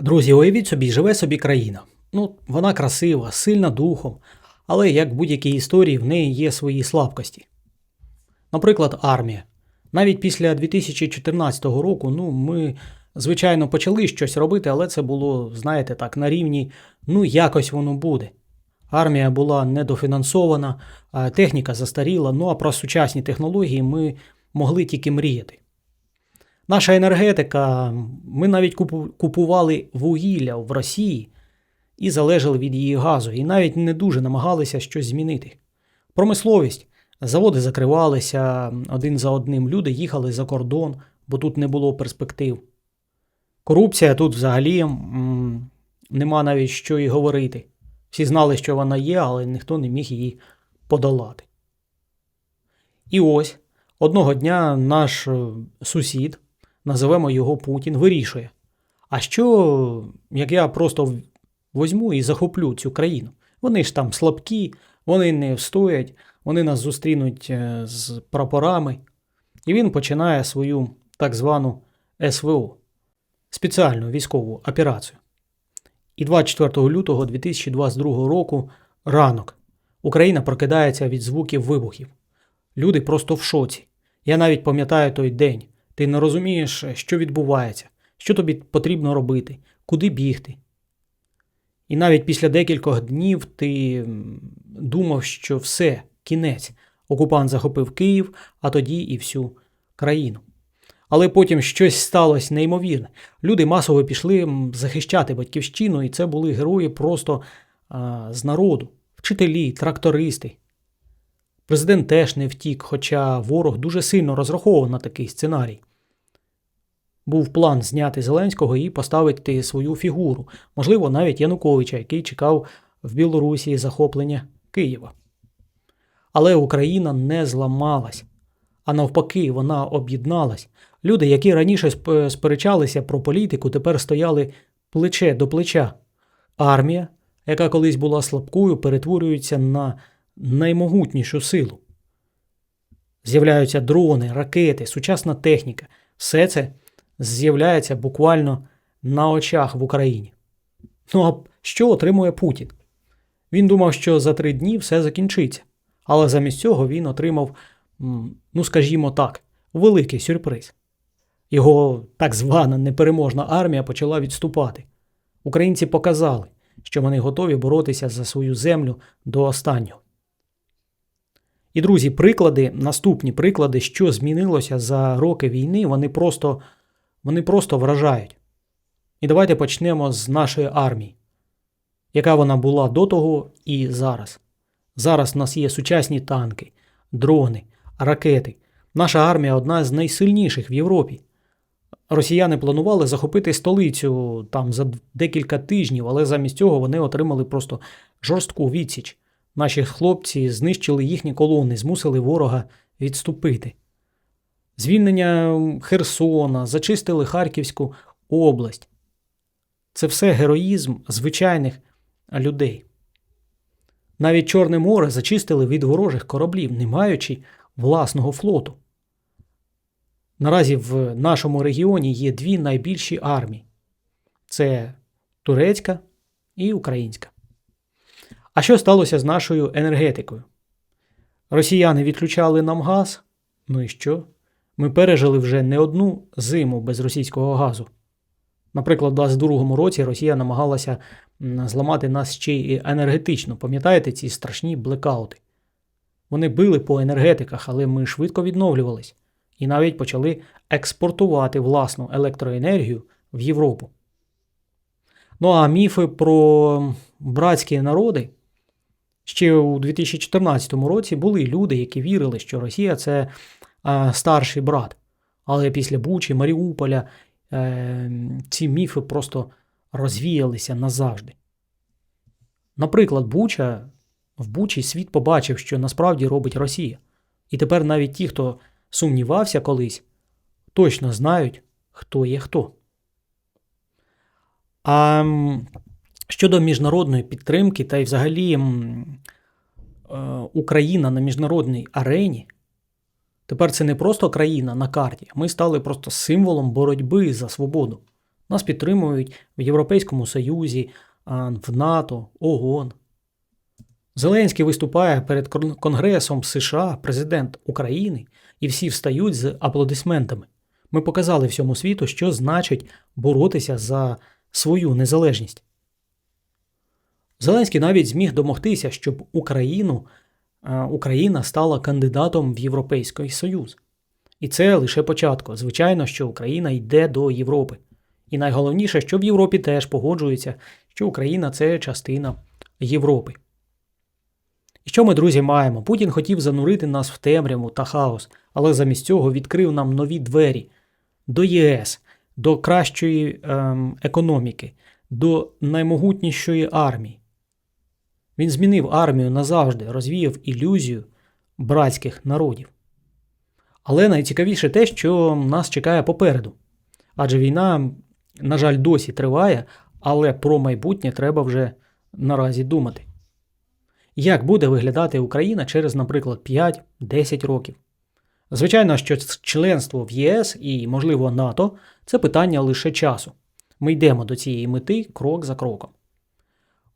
Друзі, уявіть собі, живе собі країна. Ну, вона красива, сильна духом, але як в будь-якій історії в неї є свої слабкості. Наприклад, армія. Навіть після 2014 року, ну, ми, звичайно, почали щось робити, але це було, знаєте, так, на рівні, ну, якось воно буде. Армія була недофінансована, техніка застаріла, ну а про сучасні технології ми могли тільки мріяти. Наша енергетика, ми навіть купували вугілля в Росії і залежали від її газу, і навіть не дуже намагалися щось змінити. Промисловість, заводи закривалися один за одним, люди їхали за кордон, бо тут не було перспектив. Корупція тут взагалі м, нема навіть що і говорити. Всі знали, що вона є, але ніхто не міг її подолати. І ось одного дня наш е, сусід, називемо його Путін, вирішує. А що, як я просто возьму і захоплю цю країну? Вони ж там слабкі, вони не встоять, вони нас зустрінуть е, з прапорами. І він починає свою так звану СВО спеціальну військову операцію. І 24 лютого 2022 року ранок Україна прокидається від звуків вибухів. Люди просто в шоці. Я навіть пам'ятаю той день. Ти не розумієш, що відбувається, що тобі потрібно робити, куди бігти. І навіть після декількох днів ти думав, що все, кінець. Окупант захопив Київ, а тоді і всю країну. Але потім щось сталося неймовірне. Люди масово пішли захищати батьківщину, і це були герої просто а, з народу, вчителі, трактористи. Президент теж не втік, хоча ворог дуже сильно розраховував на такий сценарій. Був план зняти Зеленського і поставити свою фігуру, можливо, навіть Януковича, який чекав в Білорусі захоплення Києва. Але Україна не зламалась, а навпаки, вона об'єдналась. Люди, які раніше сперечалися про політику, тепер стояли плече до плеча. Армія, яка колись була слабкою, перетворюється на наймогутнішу силу. З'являються дрони, ракети, сучасна техніка. Все це з'являється буквально на очах в Україні. Ну а що отримує Путін? Він думав, що за три дні все закінчиться. Але замість цього він отримав, ну скажімо так, великий сюрприз. Його так звана непереможна армія почала відступати. Українці показали, що вони готові боротися за свою землю до останнього. І, друзі, приклади, наступні приклади, що змінилося за роки війни, вони просто, вони просто вражають. І давайте почнемо з нашої армії, яка вона була до того і зараз. Зараз в нас є сучасні танки, дрони, ракети. Наша армія одна з найсильніших в Європі. Росіяни планували захопити столицю там за декілька тижнів, але замість цього вони отримали просто жорстку відсіч. Наші хлопці знищили їхні колони, змусили ворога відступити. Звільнення Херсона, зачистили Харківську область. Це все героїзм звичайних людей. Навіть Чорне море зачистили від ворожих кораблів, не маючи власного флоту. Наразі в нашому регіоні є дві найбільші армії: це турецька і українська. А що сталося з нашою енергетикою? Росіяни відключали нам газ. Ну і що? Ми пережили вже не одну зиму без російського газу. Наприклад, у 22-му році Росія намагалася зламати нас ще й енергетично. Пам'ятаєте ці страшні блекаути? Вони били по енергетиках, але ми швидко відновлювались і навіть почали експортувати власну електроенергію в Європу. Ну а міфи про братські народи ще у 2014 році були люди, які вірили, що Росія це старший брат. Але після Бучі, Маріуполя е, ці міфи просто розвіялися назавжди. Наприклад, Буча, в Бучі світ побачив, що насправді робить Росія. І тепер навіть ті, хто сумнівався колись, точно знають, хто є хто. А щодо міжнародної підтримки та й взагалі е, Україна на міжнародній арені, тепер це не просто країна на карті, ми стали просто символом боротьби за свободу. Нас підтримують в Європейському Союзі, в НАТО, ООН. Зеленський виступає перед Конгресом США, президент України, і всі встають з аплодисментами. Ми показали всьому світу, що значить боротися за свою незалежність. Зеленський навіть зміг домогтися, щоб Україну, Україна стала кандидатом в Європейський Союз. І це лише початку. Звичайно, що Україна йде до Європи. І найголовніше, що в Європі теж погоджується, що Україна це частина Європи. І що ми, друзі, маємо? Путін хотів занурити нас в темряву та хаос, але замість цього відкрив нам нові двері до ЄС, до кращої ем, економіки, до наймогутнішої армії. Він змінив армію назавжди, розвіяв ілюзію братських народів. Але найцікавіше те, що нас чекає попереду. Адже війна, на жаль, досі триває, але про майбутнє треба вже наразі думати. Як буде виглядати Україна через, наприклад, 5-10 років? Звичайно, що членство в ЄС і, можливо, НАТО це питання лише часу. Ми йдемо до цієї мети крок за кроком.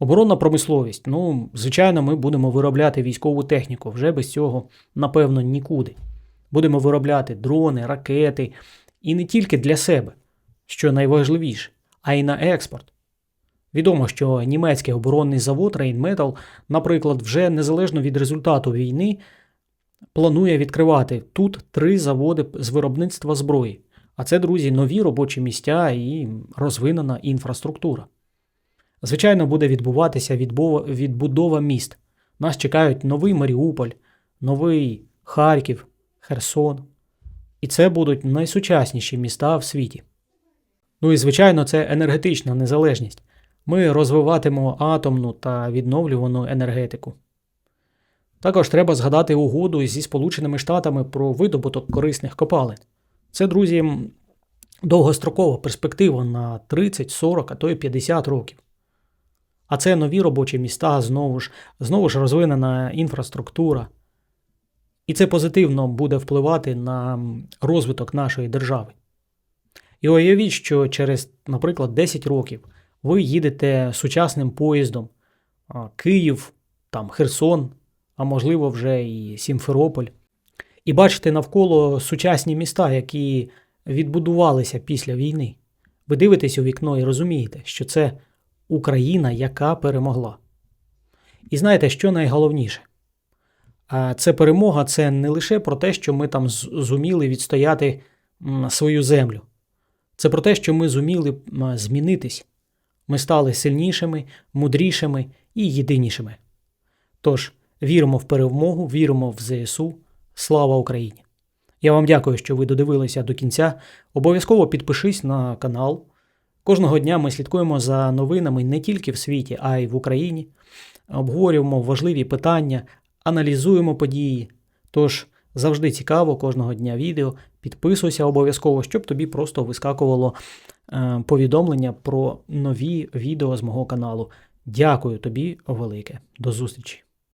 Оборонна промисловість. Ну, звичайно, ми будемо виробляти військову техніку. Вже без цього, напевно, нікуди. Будемо виробляти дрони, ракети. І не тільки для себе, що найважливіше, а й на експорт. Відомо, що німецький оборонний завод Rheinmetall, наприклад, вже незалежно від результату війни, планує відкривати тут три заводи з виробництва зброї. А це, друзі, нові робочі місця і розвинена інфраструктура. Звичайно, буде відбуватися відбудова міст. Нас чекають новий Маріуполь, новий Харків, Херсон. І це будуть найсучасніші міста в світі. Ну і звичайно, це енергетична незалежність. Ми розвиватимемо атомну та відновлювану енергетику. Також треба згадати угоду зі Сполученими Штатами про видобуток корисних копалин. Це, друзі, довгострокова перспектива на 30, 40, а то й 50 років. А це нові робочі міста, знову ж, знову ж розвинена інфраструктура. І це позитивно буде впливати на розвиток нашої держави. І уявіть, що через, наприклад, 10 років ви їдете сучасним поїздом Київ, там Херсон, а можливо вже і Сімферополь, і бачите навколо сучасні міста, які відбудувалися після війни. Ви дивитесь у вікно і розумієте, що це Україна, яка перемогла. І знаєте, що найголовніше? Це перемога це не лише про те, що ми там зуміли відстояти свою землю. Це про те, що ми зуміли змінитись. Ми стали сильнішими, мудрішими і єдинішими. Тож віримо в перемогу, віримо в ЗСУ. Слава Україні! Я вам дякую, що ви додивилися до кінця. Обов'язково підпишись на канал. Кожного дня ми слідкуємо за новинами не тільки в світі, а й в Україні. Обговорюємо важливі питання, аналізуємо події. Тож завжди цікаво кожного дня відео. Підписуйся обов'язково, щоб тобі просто вискакувало е, повідомлення про нові відео з мого каналу. Дякую тобі велике. До зустрічі!